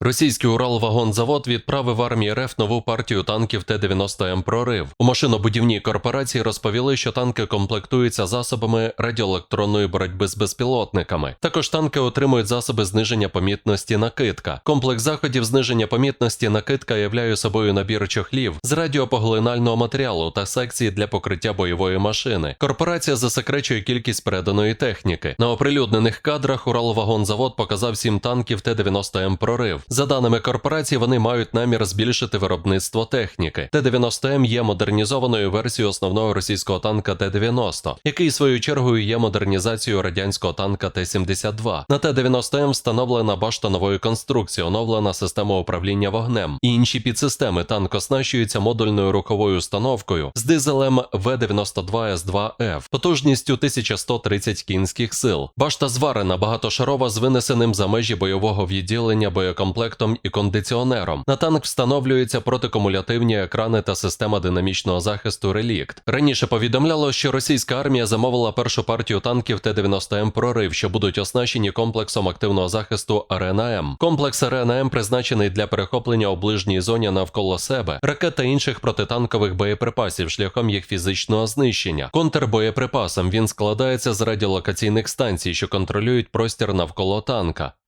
Російський Уралвагонзавод відправив армії РФ нову партію танків Т-90М «Прорив». У машинобудівній корпорації розповіли, що танки комплектуються засобами радіоелектронної боротьби з безпілотниками. Також танки отримують засоби зниження помітності накидка. Комплекс заходів зниження помітності накидка являє собою набір чохлів з радіопоглинального матеріалу та секції для покриття бойової машини. Корпорація засекречує кількість переданої техніки. На оприлюднених кадрах Уралвагонзавод показав сім танків Т-90М «Прорив». За даними корпорації, вони мають намір збільшити виробництво техніки. Т-90М є модернізованою версією основного російського танка Т-90, який свою чергою є модернізацією радянського танка Т-72. На Т-90М встановлена башта нової конструкції, оновлена система управління вогнем. Інші підсистеми танк оснащується модульною руховою установкою з дизелем В-92С2Ф, потужністю 1130 кінських сил. Башта зварена багатошарова з винесеним за межі бойового відділення боєкомплектом і кондиціонером. На танк встановлюються протикумулятивні екрани та система динамічного захисту Релікт. Раніше повідомляло, що російська армія замовила першу партію танків Т-90М «Прорив», що будуть оснащені комплексом активного захисту Арена М. Комплекс Арена М призначений для перехоплення у ближній зоні навколо себе, ракет та інших протитанкових боєприпасів шляхом їх фізичного знищення. Контрбоєприпасом він складається з радіолокаційних станцій, що контролюють простір навколо танка.